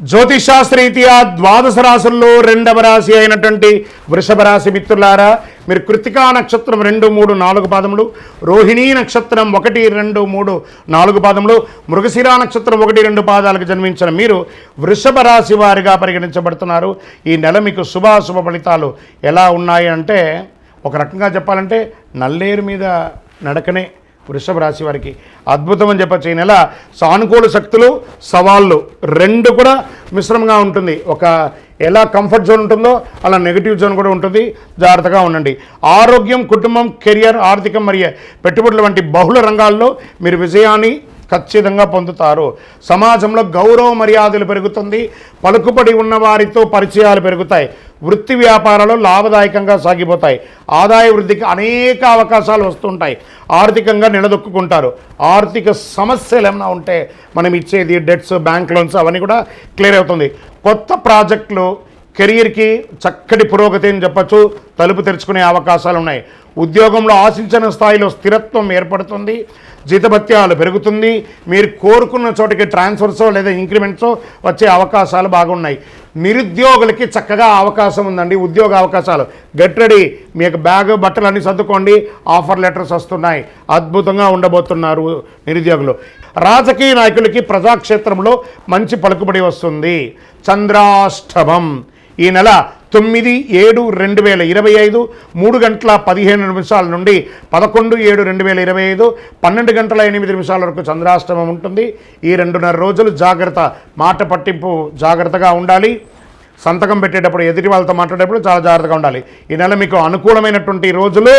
జ్యోతిషాస్త్రీత్యా ద్వాదశ రాశుల్లో రెండవ రాశి అయినటువంటి వృషభ రాశి మిత్రులారా మీరు కృతికా నక్షత్రం రెండు మూడు నాలుగు పాదములు రోహిణీ నక్షత్రం ఒకటి రెండు మూడు నాలుగు పాదములు మృగశిరా నక్షత్రం ఒకటి రెండు పాదాలకు జన్మించిన మీరు వృషభ రాశి వారిగా పరిగణించబడుతున్నారు. ఈ నెల మీకు శుభాశుభ ఫలితాలు ఎలా ఉన్నాయి అంటే ఒక రకంగా చెప్పాలంటే నల్లేరు మీద నడకనే వృషభ రాశి వారికి అద్భుతం అని చెప్పచ్చు. ఈ నెల సానుకూల శక్తులు సవాళ్ళు రెండు కూడా మిశ్రమంగా ఉంటుంది. ఒక ఎలా కంఫర్ట్ జోన్ ఉంటుందో అలా నెగిటివ్ జోన్ కూడా ఉంటుంది. జాగ్రత్తగా ఉండండి. ఆరోగ్యం కుటుంబం కెరియర్ ఆర్థికం మరియు పెట్టుబడుల వంటి బహుళ రంగాల్లో మీరు విజయాన్ని ఖచ్చితంగా పొందుతారు. సమాజంలో గౌరవ మర్యాదలు పెరుగుతుంది. పలుకుబడి ఉన్న వారితో పరిచయాలు పెరుగుతాయి. వృత్తి వ్యాపారాలు లాభదాయకంగా సాగిపోతాయి. ఆదాయ వృద్ధికి అనేక అవకాశాలు వస్తుంటాయి. ఆర్థికంగా నిలదొక్కుంటారు ఆర్థిక సమస్యలు ఏమైనా ఉంటే మనం ఇచ్చేది డెట్స్ బ్యాంక్ లోన్స్ అవన్నీ కూడా క్లియర్ అవుతుంది. కొత్త ప్రాజెక్టులు కెరీర్కి చక్కటి పురోగతి అని చెప్పచ్చు. తలుపు తెరుచుకునే అవకాశాలు ఉన్నాయి. ఉద్యోగంలో ఆశించిన స్థాయిలో స్థిరత్వం ఏర్పడుతుంది. జీతభత్యాలు పెరుగుతుంది. మీరు కోరుకున్న చోటికి ట్రాన్స్ఫర్సో లేదా ఇంక్రిమెంట్సో వచ్చే అవకాశాలు బాగున్నాయి. నిరుద్యోగులకి చక్కగా అవకాశం ఉందండి. ఉద్యోగ అవకాశాలు. Get ready. మీ యొక్క బ్యాగ్ బట్టలు అన్నీ సర్దుకోండి. ఆఫర్ లెటర్స్ వస్తున్నాయి. అద్భుతంగా ఉండబోతున్నారు నిరుద్యోగులు. రాజకీయ నాయకులకి ప్రజాక్షేత్రంలో మంచి పలుకుబడి వస్తుంది. చంద్రాష్టమం. ఈ నెల తొమ్మిది ఏడు రెండు వేల ఇరవై ఐదు మూడు గంటల పదిహేను నిమిషాల నుండి పదకొండు ఏడు రెండు వేల ఇరవై ఐదు పన్నెండు గంటల ఎనిమిది నిమిషాల వరకు చంద్రాష్టమం ఉంటుంది. ఈ రెండున్నర రోజులు జాగ్రత్త మాట పట్టింపు జాగ్రత్తగా ఉండాలి. సంతకం పెట్టేటప్పుడు ఎదుటి వాళ్ళతో మాట్లాడేటప్పుడు చాలా జాగ్రత్తగా ఉండాలి. ఈ నెల మీకు అనుకూలమైనటువంటి రోజులు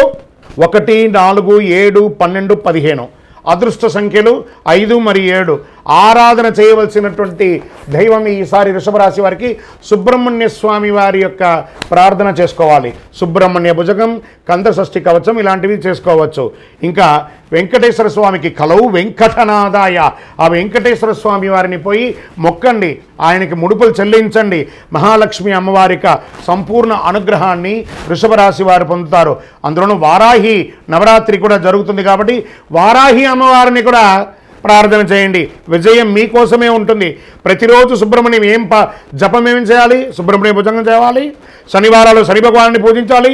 ఒకటి నాలుగు ఏడు పన్నెండు పదిహేను. అదృష్ట సంఖ్యలు ఐదు మరియు ఏడు. ఆరాధన చేయవలసినటువంటి దైవం ఈసారి వృషభరాశి వారికి సుబ్రహ్మణ్య స్వామి వారి యొక్క ప్రార్థన చేసుకోవాలి. సుబ్రహ్మణ్య భుజగం కందషష్ఠి కవచం ఇలాంటివి చేసుకోవచ్చు. ఇంకా వెంకటేశ్వర స్వామికి కలవు వెంకటనాదాయ. ఆ వెంకటేశ్వర స్వామి వారిని పోయి మొక్కండి. ఆయనకి ముడుపులు చెల్లించండి. మహాలక్ష్మి అమ్మవారిక సంపూర్ణ అనుగ్రహాన్ని వృషభ రాశి వారు పొందుతారు. అందులోనూ వారాహి నవరాత్రి కూడా జరుగుతుంది కాబట్టి వారాహి అమ్మవారిని కూడా ప్రార్థన చేయండి. విజయం మీకోసమే ఉంటుంది. ప్రతిరోజు సుబ్రహ్మణ్యం ఏం ప జపం ఏం చేయాలి? సుబ్రహ్మణ్య భుజంగం చేయాలి శనివారాలు శని భగవాన్ని పూజించాలి.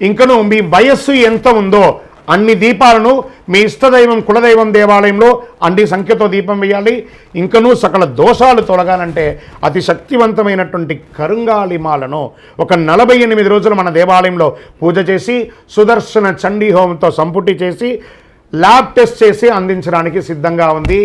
ఇంకను మీ వయస్సు ఎంత ఉందో అన్ని దీపాలను మీ ఇష్టదైవం కులదైవం దేవాలయంలో అన్ని సంఖ్యతో దీపం వేయాలి ఇంకనూ సకల దోషాలు తొలగాలంటే అతి శక్తివంతమైనటువంటి కరుంగాలిమాలను ఒక నలభై ఎనిమిది రోజులు మన దేవాలయంలో పూజ చేసి సుదర్శన చండీ హోమంతో సంపుటి చేసి ల్యాబ్ టెస్ట్ చేసి అందించడానికి సిద్ధంగా ఉంది.